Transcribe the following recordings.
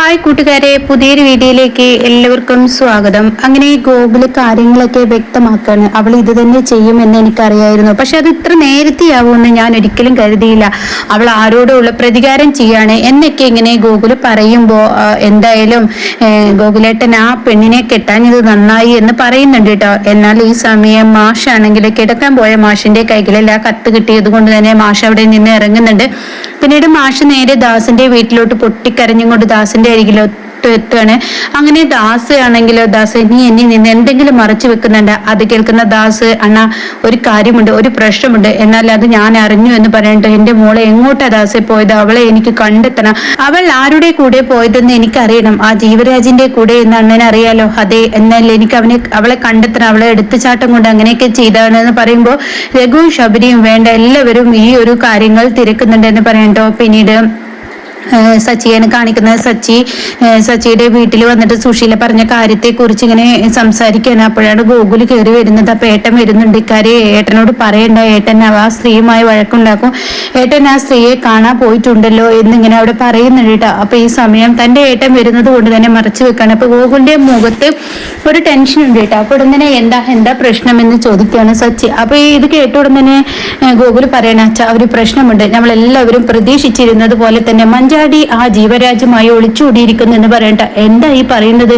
Hi കൂട്ടുകാരെ പുതിയൊരു വീഡിയോയിലേക്ക് എല്ലാവർക്കും സ്വാഗതം. അങ്ങനെ ഗോകുൽ കാര്യങ്ങളൊക്കെ വ്യക്തമാക്കാണ്. അവൾ ഇത് തന്നെ ചെയ്യുമെന്ന് എനിക്കറിയായിരുന്നു. പക്ഷെ അത് ഇത്ര നേരത്തെയാവുമെന്ന് ഞാൻ ഒരിക്കലും കരുതിയില്ല. അവൾ ആരോടുള്ള പ്രതികാരം ചെയ്യാണ്. എന്നൊക്കെ ഇങ്ങനെ ഗോകുൽ പറയുമ്പോൾ എന്തായാലും ഗോകുലേട്ടൻ ആ പെണ്ണിനെ കെട്ടാഞ്ഞത് നന്നായി എന്ന് പറയുന്നുണ്ട് കേട്ടോ. എന്നാൽ ഈ സമയം മാഷാണെങ്കിൽ കിടക്കാൻ പോയ മാഷിന്റെ കൈകളിൽ കത്ത് കിട്ടിയത് കൊണ്ട് തന്നെ മാഷ് അവിടെ നിന്ന് ഇറങ്ങുന്നുണ്ട്. പിന്നീട് മാഷ് നേരെ ദാസിന്റെ വീട്ടിലോട്ട് പൊട്ടിക്കരഞ്ഞും കൊണ്ട് ദാസിന്റെ എത്തുകയാണ് അങ്ങനെ ദാസ് ആണെങ്കിലോ ദാസ് നീ എന്നെ നിന്ന് എന്തെങ്കിലും മറച്ചു വെക്കുന്നുണ്ട്? അത് കേൾക്കുന്ന ദാസ് അണ്ണ ഒരു കാര്യമുണ്ട് ഒരു പ്രശ്നമുണ്ട്. എന്നാൽ അത് ഞാൻ അറിഞ്ഞു എന്ന് പറഞ്ഞിട്ട് എന്റെ മോളെ എങ്ങോട്ടാ ദാസെ പോയത്? അവളെ എനിക്ക് കണ്ടെത്തണം. അവൾ ആരുടെ കൂടെ പോയതെന്ന് എനിക്കറിയണം. ആ ജീവരാജിന്റെ കൂടെ എന്ന് അണ്ണനെ അറിയാലോ? അതെ എന്നാൽ എനിക്ക് അവനെ അവളെ കണ്ടെത്തണം. അവളെ എടുത്തുചാട്ടം കൊണ്ട് അങ്ങനെയൊക്കെ ചെയ്താണെന്ന് പറയുമ്പോൾ രഘു ശബരിയും വേണ്ട എല്ലാവരും ഈ ഒരു കാര്യങ്ങൾ തിരക്കുന്നുണ്ട് എന്ന് പറയണ്ടോ? പിന്നീട് സച്ചിയാണ് കാണിക്കുന്നത്. സച്ചി സച്ചിയുടെ വീട്ടിൽ വന്നിട്ട് സുശീല പറഞ്ഞ കാര്യത്തെ കുറിച്ച് ഇങ്ങനെ സംസാരിക്കുകയാണ്. അപ്പോഴാണ് ഗോകുൽ കയറി വരുന്നത്. അപ്പൊ ഏട്ടൻ വരുന്നുണ്ട്. ഇക്കാര്യം ഏട്ടനോട് പറയണ്ട. ഏട്ടൻ ആ സ്ത്രീയുമായി വഴക്കുണ്ടാക്കും. ഏട്ടൻ ആ സ്ത്രീയെ കാണാൻ പോയിട്ടുണ്ടല്ലോ എന്നിങ്ങനെ അവിടെ പറയുന്നുണ്ട് കേട്ടോ. അപ്പൊ ഈ സമയം തന്റെ ഏട്ടൻ വരുന്നത് കൊണ്ട് തന്നെ മറച്ചു വെക്കാണ്. അപ്പൊ ഗോകുലിന്റെ മുഖത്ത് ഒരു ടെൻഷൻ ഉണ്ട് കേട്ടോ. അപ്പൊ ഉടനെ എന്താ എന്താ പ്രശ്നം എന്ന് ചോദിക്കുകയാണ് സച്ചി. അപ്പൊ ഇത് കേട്ട ഏഹ് ഗോകുൽ പറയണ അച്ഛാ ഒരു പ്രശ്നമുണ്ട്. നമ്മളെല്ലാവരും പ്രതീക്ഷിച്ചിരുന്നത് പോലെ തന്നെ മഞ്ചാടി ആ ജീവരാജ്യമായി ഒളിച്ചോടിയിരിക്കുന്നു എന്ന് പറയണ്ട. എന്താ ഈ പറയുന്നത്?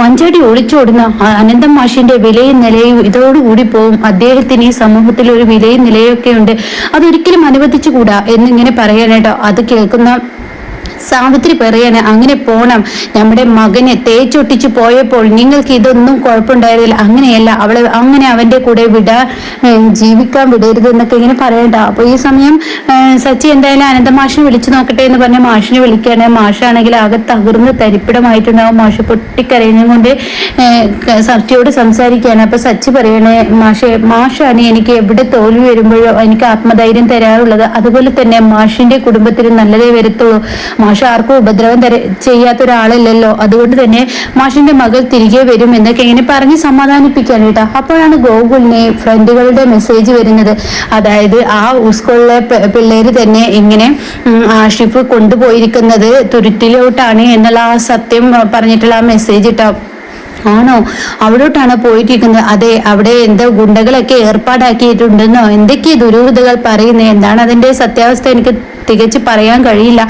മഞ്ചാടി ഒളിച്ചോടുന്ന അനന്തം മാഷിന്റെ വിലയും നിലയും ഇതോടുകൂടി പോവും. അദ്ദേഹത്തിന് ഈ സമൂഹത്തിൽ ഒരു വിലയും നിലയൊക്കെ ഉണ്ട് അതൊരിക്കലും അനുവദിച്ചുകൂടാ എന്നിങ്ങനെ പറയാനേട്ടോ അത് കേൾക്കുന്ന സാവിത്രി പറയാണ് അങ്ങനെ പോണം. നമ്മുടെ മകനെ തേച്ചൊട്ടിച്ച് പോയപ്പോൾ നിങ്ങൾക്ക് ഇതൊന്നും കുഴപ്പമുണ്ടായിരുന്നില്ല. അങ്ങനെയല്ല അവളെ അങ്ങനെ അവന്റെ കൂടെ വിടാ ജീവിക്കാൻ വിടരുത് എന്നൊക്കെ ഇങ്ങനെ പറയണ്ട. അപ്പൊ ഈ സമയം സച്ചി എന്തായാലും അനന്ത മാഷിനെ വിളിച്ചു നോക്കട്ടെ എന്ന് പറഞ്ഞ മാഷിനെ വിളിക്കുകയാണ്. മാഷാണെങ്കിൽ ആകെ തകർന്ന് തരിപ്പിടമായിട്ടുണ്ടാവും. മാഷ് പൊട്ടിക്കരയുന്നത് കൊണ്ട് സച്ചിയോട് സംസാരിക്കുകയാണ്. അപ്പൊ സച്ചി പറയണേ മാഷെ മാഷാണ് എനിക്ക് എവിടെ തോൽവി വരുമ്പോഴോ എനിക്ക് ആത്മധൈര്യം തരാറുള്ളത്. അതുപോലെ തന്നെ മാഷിന്റെ കുടുംബത്തിന് നല്ലതേ വരത്തുള്ളൂ. മാഷ് ആർക്കും ഉപദ്രവം ചെയ്യാത്ത ഒരാളല്ലല്ലോ. അതുകൊണ്ട് തന്നെ മാഷിന്റെ മകൾ തിരികെ വരും എന്നൊക്കെ ഇങ്ങനെ പറഞ്ഞ് സമാധാനിപ്പിക്കാൻ കേട്ടോ. അപ്പോഴാണ് ഗോകുലിനെ ഫ്രണ്ടുകളുടെ മെസ്സേജ് വരുന്നത്. അതായത് ആ സ്കൂളിലെ പിള്ളേര് തന്നെ ഇങ്ങനെ ആഷിഫ് കൊണ്ടുപോയിരിക്കുന്നത് തുരുത്തിലോട്ടാണ് എന്നുള്ള ആ സത്യം പറഞ്ഞിട്ടുള്ള ആ മെസ്സേജ് ഇട്ടോ ആണോ? അവിടോട്ടാണ് പോയിട്ടിരിക്കുന്നത്. അതെ അവിടെ എന്തോ ഗുണ്ടകളൊക്കെ ഏർപ്പാടാക്കിയിട്ടുണ്ടെന്നോ? എന്തൊക്കെ ദുരൂഹതകൾ പറയുന്നത് എന്താണ് അതിന്റെ സത്യാവസ്ഥ? എനിക്ക് തികച്ച് പറയാൻ കഴിയില്ല.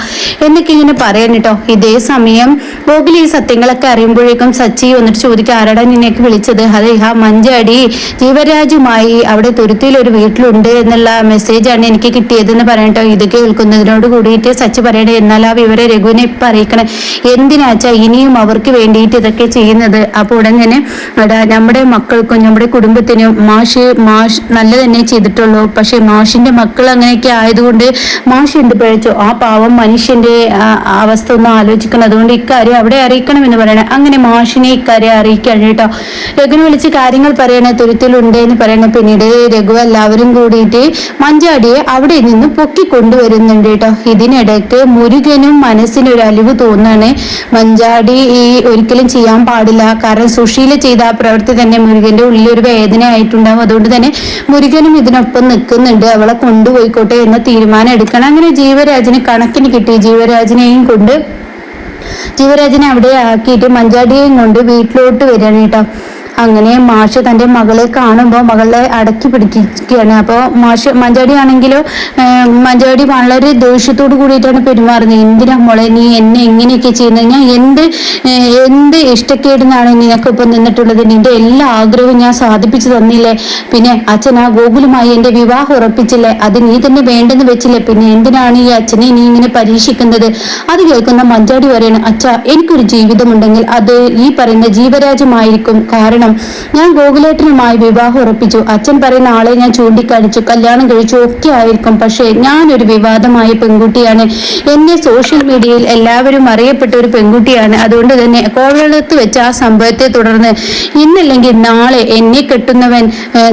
എന്നൊക്കെ ഇങ്ങനെ പറയാൻ കേട്ടോ. ഇതേ സമയം ഗോകുൽ ഈ സത്യങ്ങളൊക്കെ അറിയുമ്പോഴേക്കും സച്ചി വന്നിട്ട് ചോദിക്കുക ആരാടാ നിന്നെയൊക്കെ വിളിച്ചത്? അതെ ആ മഞ്ചാടി ജീവരാജുമായി അവിടെ തുരുത്തിയിൽ ഒരു വീട്ടിലുണ്ട് എന്നുള്ള മെസ്സേജാണ് എനിക്ക് കിട്ടിയതെന്ന് പറയട്ടോ ഇത് കേൾക്കുന്നതിനോട് കൂടിയിട്ട് സച്ചി പറയണേ എന്നാൽ ആ വിവരം രഘുവിനെ ഇപ്പൊ അറിയിക്കണം. എന്തിനാച്ചാ ഇനിയും അവർക്ക് വേണ്ടിയിട്ട് ഇതൊക്കെ ചെയ്യുന്നത്? അപ്പോൾ ഉടൻ തന്നെ നമ്മുടെ മക്കൾക്കും നമ്മുടെ കുടുംബത്തിനും മാഷ് മാഷ് നല്ല തന്നെ ചെയ്തിട്ടുള്ളൂ. പക്ഷെ മാഷിന്റെ മക്കൾ അങ്ങനെയൊക്കെ ആയതുകൊണ്ട് മാഷ് എന്ത് ആ പാവം മനുഷ്യന്റെ അവസ്ഥ ഒന്ന് ആലോചിക്കണം. അതുകൊണ്ട് ഇക്കാര്യം അവിടെ അറിയിക്കണം എന്ന് പറയണേ. അങ്ങനെ മാഷിനെ ഇക്കാര്യം അറിയിക്കാണ് കേട്ടോ. രഘുവിനെ വിളിച്ച് കാര്യങ്ങൾ പറയണേ തുരുത്തിലുണ്ട് എന്ന് പറയണേ. പിന്നീട് രഘു എല്ലാവരും കൂടിയിട്ട് മഞ്ചാടിയെ അവിടെ നിന്ന് പൊക്കി കൊണ്ടുവരുന്നുണ്ട് കേട്ടോ. ഇതിനിടയ്ക്ക് മുരുകനും മനസ്സിന് ഒരു അലിവ് തോന്നാണ് മഞ്ചാടി ഈ ഒരിക്കലും ചെയ്യാൻ പാടില്ല. കാരണം സുശീല ചെയ്ത ആ പ്രവൃത്തി തന്നെ മുരുകന്റെ ഉള്ളിൽ ഒരു വേദന ആയിട്ടുണ്ടാവും. അതുകൊണ്ട് തന്നെ മുരുകനും ഇതിനൊപ്പം നിൽക്കുന്നുണ്ട്. അവളെ കൊണ്ടുപോയിക്കോട്ടെ എന്ന തീരുമാനം എടുക്കണം. അങ്ങനെ ജീവരാജിന് കണക്കിന് കിട്ടി. ജീവരാജനെയും കൊണ്ട് ജീവരാജനെ അവിടെ ആക്കിയിട്ട് മഞ്ചാടിയെയും കൊണ്ട് വീട്ടിലോട്ട് വരികയാണ് കേട്ടോ. അങ്ങനെ മാഷ് തന്റെ മകളെ കാണുമ്പോൾ മകളെ അടക്കി പിടിക്കുകയാണ്. അപ്പോൾ മാഷ് മഞ്ചാടി ആണെങ്കിലോ മഞ്ചാടി വളരെ ദേഷ്യത്തോട് കൂടിയിട്ടാണ് പെരുമാറുന്നത്. എന്തിനാ മോളെ നീ എന്നെ എങ്ങനെയൊക്കെ ചെയ്യുന്നത്? ഞാൻ എന്ത് എന്ത് ഇഷ്ടക്കേടുന്നാണ് നിനക്ക് ഇപ്പം നിന്നിട്ടുള്ളത്? നിന്റെ എല്ലാ ആഗ്രഹവും ഞാൻ സാധിപ്പിച്ചു തന്നില്ലേ? പിന്നെ അച്ഛൻ ആ ഗോകുലുമായി എന്റെ വിവാഹം ഉറപ്പിച്ചില്ലേ? അത് നീ തന്നെ വേണ്ടെന്ന് വെച്ചില്ലേ? പിന്നെ എന്തിനാണ് ഈ അച്ഛനെ നീ ഇങ്ങനെ പരീക്ഷിക്കുന്നത്? അത് കേൾക്കുന്ന മഞ്ചാടി പറയാണ് അച്ഛ എനിക്കൊരു ജീവിതമുണ്ടെങ്കിൽ അത് ഈ പറയുന്ന ജീവരാജ്യമായിരിക്കും. കാരണം ഞാൻ ഗോകുലേട്ടനുമായി വിവാഹം ഉറപ്പിച്ചു. അച്ഛൻ പറയുന്ന ആളെ ഞാൻ ചൂണ്ടിക്കാണിച്ചു. കല്യാണം കഴിച്ചു. ഒക്കെ ആയിരിക്കും. പക്ഷേ ഞാനൊരു വിവാദമായ പെൺകുട്ടിയാണ്. എന്നെ സോഷ്യൽ മീഡിയയിൽ എല്ലാവരും അറിയപ്പെട്ട ഒരു പെൺകുട്ടിയാണ്. അതുകൊണ്ട് തന്നെ കോവളത്ത് വെച്ച ആ സംഭവത്തെ തുടർന്ന് ഇന്നല്ലെങ്കിൽ നാളെ എന്നെ കെട്ടുന്നവൻ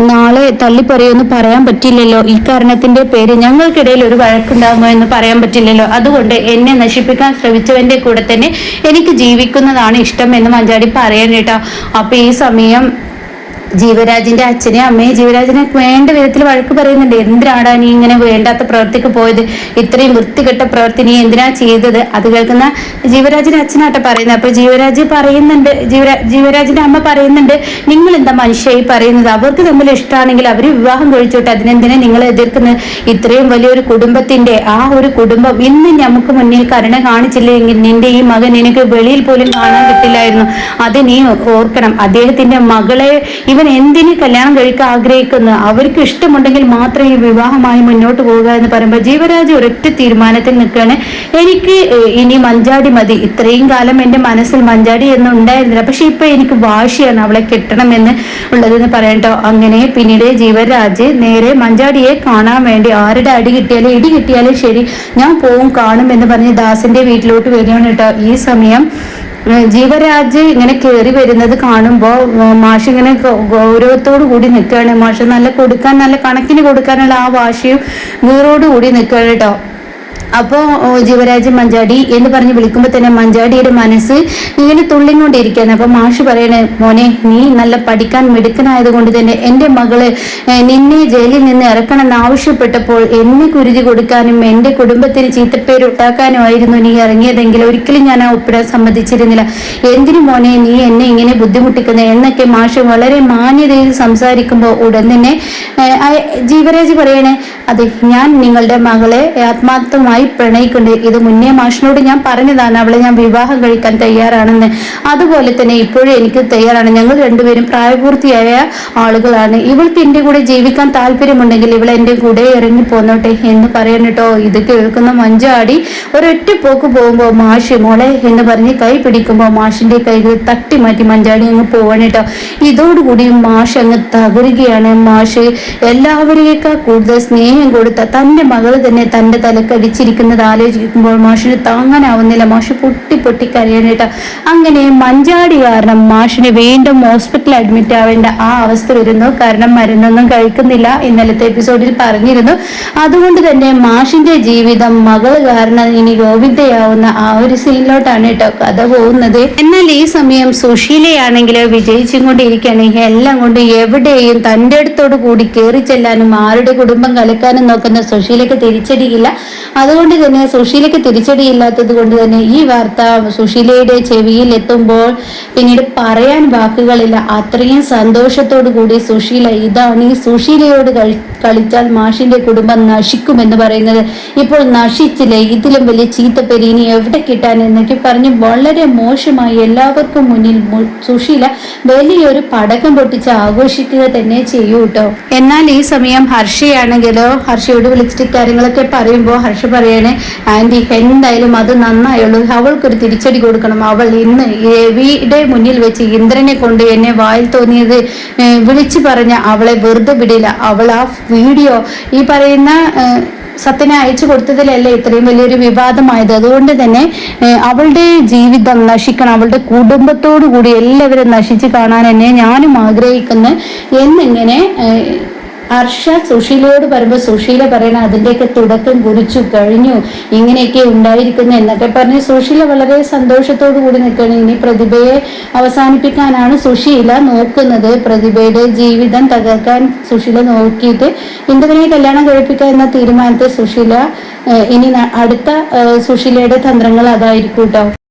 നാളെ തള്ളിപ്പറയുമെന്ന് പറയാൻ പറ്റില്ലല്ലോ. ഈ കാരണത്തിന്റെ പേര് ഞങ്ങൾക്കിടയിൽ ഒരു വഴക്കുണ്ടാകുമോ എന്ന് പറയാൻ പറ്റില്ലല്ലോ. അതുകൊണ്ട് എന്നെ നശിപ്പിക്കാൻ ശ്രമിച്ചവന്റെ കൂടെ തന്നെ എനിക്ക് ജീവിക്കുന്നതാണ് ഇഷ്ടം എന്ന് മഞ്ചാടി പറയാൻ കേട്ടോ അപ്പൊ ഈ സമയം சமயம் ജീവരാജിന്റെ അച്ഛനെ അമ്മയെ ജീവരാജിനെ വേണ്ട വിധത്തിൽ വഴക്ക് പറയുന്നുണ്ട്. എന്തിനാടാ നീ ഇങ്ങനെ വേണ്ടാത്ത പ്രവൃത്തിക്ക് പോയത്? ഇത്രയും വൃത്തികെട്ട പ്രവൃത്തി നീ എന്തിനാ ചെയ്തത്? അത് കേൾക്കുന്ന ജീവരാജിന്റെ അച്ഛനാട്ടെ പറയുന്നത്. അപ്പൊ ജീവരാജ് പറയുന്നുണ്ട് ജീവരാ ജീവരാജിന്റെ അമ്മ പറയുന്നുണ്ട് നിങ്ങൾ എന്താ മനുഷ്യയായി പറയുന്നത്? അവർക്ക് തമ്മിൽ ഇഷ്ടമാണെങ്കിൽ അവർ വിവാഹം കഴിച്ചോട്ടെ. അതിനെന്തിനാ നിങ്ങൾ എതിർക്കുന്നത്? ഇത്രയും വലിയൊരു കുടുംബത്തിന്റെ ആ ഒരു കുടുംബം ഇന്ന് നമുക്ക് മുന്നിൽ കരുണ കാണിച്ചില്ലെങ്കിൽ നിന്റെ ഈ മകൻ എനിക്ക് വെളിയിൽ പോലും കാണാൻ കിട്ടില്ലായിരുന്നു അത് നീ ഓർക്കണം. അദ്ദേഹത്തിന്റെ മകളെ ഇവൻ എന്തിന് കല്യാണം കഴിക്കാൻ ആഗ്രഹിക്കുന്നു? അവർക്ക് ഇഷ്ടമുണ്ടെങ്കിൽ മാത്രമേ ഈ വിവാഹമായി മുന്നോട്ട് പോവുക എന്ന് പറയുമ്പോൾ ജീവരാജ് ഒരൊറ്റ തീരുമാനത്തിൽ നിൽക്കുകയാണ്. എനിക്ക് ഇനി മഞ്ചാടി മതി. ഇത്രയും കാലം എന്റെ മനസ്സിൽ മഞ്ചാടി എന്ന് ഉണ്ടായിരുന്നില്ല. പക്ഷെ ഇപ്പൊ എനിക്ക് വാശിയാണ് അവളെ കെട്ടണമെന്ന് ഉള്ളതെന്ന് പറയട്ടോ അങ്ങനെ പിന്നീട് ജീവരാജ് നേരെ മഞ്ചാടിയെ കാണാൻ വേണ്ടി ആരുടെ അടി കിട്ടിയാലും ഇടി കിട്ടിയാലും ശരി ഞാൻ പോവും കാണും എന്ന് പറഞ്ഞ് ദാസിന്റെ വീട്ടിലോട്ട് വരികയാണ് കേട്ടോ. ഈ സമയം ജീവരാജ് ഇങ്ങനെ കയറി വരുന്നത് കാണുമ്പോൾ മാഷ് ഇങ്ങനെ ഗൗരവത്തോടു കൂടി നിൽക്കുകയാണ് മാഷ് നല്ല കൊടുക്കാൻ നല്ല കണക്കിന് കൊടുക്കാനുള്ള ആ വാശിയും വീറോട് കൂടി നിൽക്കുകയാണ് കേട്ടോ അപ്പോൾ ജീവരാജ് മഞ്ചാടി എന്ന് പറഞ്ഞ് വിളിക്കുമ്പോൾ തന്നെ മഞ്ചാടിയുടെ മനസ്സ് ഇങ്ങനെ തുള്ളിക്കൊണ്ടിരിക്കുകയാണ് അപ്പോൾ മാഷ് പറയണേ മോനെ നീ നല്ല പഠിക്കാൻ മിടുക്കനായത് കൊണ്ട് തന്നെ എന്റെ മകൾ നിന്നെ ജയിലിൽ നിന്ന് ഇറക്കണമെന്ന് ആവശ്യപ്പെട്ടപ്പോൾ എന്നെ കുരുതി കൊടുക്കാനും എന്റെ കുടുംബത്തിന് ചീത്തപ്പേര് ഉണ്ടാക്കാനുമായിരുന്നു നീ ഇറങ്ങിയതെങ്കിൽ ഒരിക്കലും ഞാൻ ആ ഒപ്പിടാൻ സമ്മതിച്ചിരുന്നില്ല. എന്തിനു മോനെ നീ എന്നെ ഇങ്ങനെ ബുദ്ധിമുട്ടിക്കുന്നത് എന്നൊക്കെ മാഷ് വളരെ മാന്യതയിൽ സംസാരിക്കുമ്പോൾ ഉടൻ തന്നെ ജീവരാജ് പറയണേ അതെ ഞാൻ നിങ്ങളുടെ മകളെ ആത്മാർത്ഥമായി പ്രണയിക്കുന്നുണ്ട്. ഇത് മുന്നേ മാഷിനോട് ഞാൻ പറഞ്ഞതാണ്. അവളെ ഞാൻ വിവാഹം കഴിക്കാൻ തയ്യാറാണെന്ന്. അതുപോലെ തന്നെ ഇപ്പോഴും എനിക്ക് തയ്യാറാണ്. ഞങ്ങൾ രണ്ടുപേരും പ്രായപൂർത്തിയായ ആളുകളാണ്. ഇവൾക്ക് എന്റെ കൂടെ ജീവിക്കാൻ താല്പര്യമുണ്ടെങ്കിൽ ഇവൾ എന്റെ കൂടെ ഇറങ്ങി പോന്നോട്ടെ എന്ന് പറയണട്ടോ ഇത് കേൾക്കുന്ന മഞ്ചാടി ഒരൊറ്റ പോക്ക് പോകുമ്പോൾ മാഷി മോളെ എന്ന് പറഞ്ഞ് കൈ പിടിക്കുമ്പോൾ മാഷിന്റെ കൈകൾ തട്ടി മാറ്റി മഞ്ചാടി അങ്ങ് പോവാണ് ഇതോടുകൂടി മാഷ് അങ്ങ് തകരുകയാണ്. മാഷ് എല്ലാവരെയേക്കാൾ കൂടുതൽ സ്നേഹം കൊടുത്ത തന്റെ മകൾ തന്നെ തന്റെ തലക്കടിച്ചിരിക്കുന്നത് ആലോചിക്കുമ്പോൾ മാഷിന് താങ്ങാനാവുന്നില്ല. മാഷ് പൊട്ടി പൊട്ടി കരയാനേട്ട അങ്ങനെ മഞ്ചാടി കാരണം മാഷിന് വീണ്ടും ഹോസ്പിറ്റലിൽ അഡ്മിറ്റ് ആവേണ്ട ആ അവസ്ഥ വരുന്നു കാരണം മരുന്നൊന്നും കഴിക്കുന്നില്ല ഇന്നലത്തെ എപ്പിസോഡിൽ പറഞ്ഞിരുന്നു. അതുകൊണ്ട് തന്നെ മാഷിന്റെ ജീവിതം മകൾ കാരണം ഇനി ഗോവിന്ദയാവുന്ന ആ ഒരു സീനിലോട്ടാണ് കേട്ടോ കഥ പോകുന്നത്. എന്നാൽ ഈ സമയം സുശീലയാണെങ്കിൽ വിജയിച്ചും കൊണ്ടിരിക്കുകയാണ് എല്ലാം കൊണ്ട് എവിടെയും തന്റെ അടുത്തോട് കൂടി കയറി ചെല്ലാനും ആരുടെ കുടുംബം കലക്കാനും നോക്കുന്ന സുശീലയ്ക്ക് തിരിച്ചടിയില്ല. അതുകൊണ്ട് തന്നെ സുശീലയ്ക്ക് തിരിച്ചടിയില്ലാത്തത് കൊണ്ട് തന്നെ ഈ വാർത്ത സുശീലയുടെ ചെവിയിൽ എത്തുമ്പോൾ പിന്നീട് പറയാൻ വാക്കുകളില്ല. അത്രയും സന്തോഷത്തോടു കൂടി സുശീല ഇതാണ് ഈ സുശീലയോട് കളിച്ചാൽ മാഷിന്റെ കുടുംബം നശിക്കുമെന്ന് പറയുന്നത്. ഇപ്പോൾ നശിച്ചില്ലേ? ഇതിലും വലിയ ചീത്തപ്പേര് ഇനി എവിടെ കിട്ടാൻ? എന്നൊക്കെ പറഞ്ഞ് വളരെ മോശമായി എല്ലാവർക്കും മുന്നിൽ സുശീല വലിയൊരു പടക്കം പൊട്ടിച്ച് ആഘോഷിക്കുക തന്നെ ചെയ്യൂ കേട്ടോ എന്നാൽ ഈ സമയം ഹർഷയാണെങ്കിലോ ഹർഷയോട് വിളിച്ചിട്ട് കാര്യങ്ങളൊക്കെ പറയുമ്പോൾ ഹർഷ പറയണേ ആന്റി എന്തായാലും അത് നന്നായുള്ളൂ. അവൾക്കൊരു തിരിച്ചടി കൊടുക്കണം. അവൾ ഇന്ന് രവിയുടെ മുന്നിൽ വെച്ച് ഇന്ദ്രനെ കൊണ്ട് എന്നെ വായിൽ തോന്നിയത് വിളിച്ചു പറഞ്ഞ അവളെ വെറുതെ വിടില്ല. അവൾ ആ വീഡിയോ ഈ പറയുന്ന സത്യനെ അയച്ചു കൊടുത്തതിലല്ലേ ഇത്രയും വലിയൊരു വിവാദമായത്. അതുകൊണ്ട് തന്നെ അവളുടെ ജീവിതം നശിക്കണം. അവളുടെ കുടുംബത്തോടു കൂടി എല്ലാവരും നശിച്ച് കാണാൻ തന്നെ ഞാനും ആഗ്രഹിക്കുന്നു. എന്നിങ്ങനെ ഹർഷ സുശീലയോട് പറയുമ്പോൾ സുശീല പറയണ അതിന്റെയൊക്കെ തുടക്കം കുറിച്ചു കഴിഞ്ഞു. ഇങ്ങനെയൊക്കെ ഉണ്ടായിരിക്കുന്നു എന്നൊക്കെ പറഞ്ഞ് സുശീല വളരെ സന്തോഷത്തോടു കൂടി നിൽക്കണം ഇനി പ്രതിഭയെ അവസാനിപ്പിക്കാനാണ് സുശീല നോക്കുന്നത്. പ്രതിഭയുടെ ജീവിതം തകർക്കാൻ സുശീല നോക്കിയിട്ട് ഇന്ദുവിനെ കല്യാണം കഴിപ്പിക്കുക എന്ന തീരുമാനത്തെ സുശീല ഇനി അടുത്ത സുശീലയുടെ തന്ത്രങ്ങൾ അതായിരിക്കും കേട്ടോ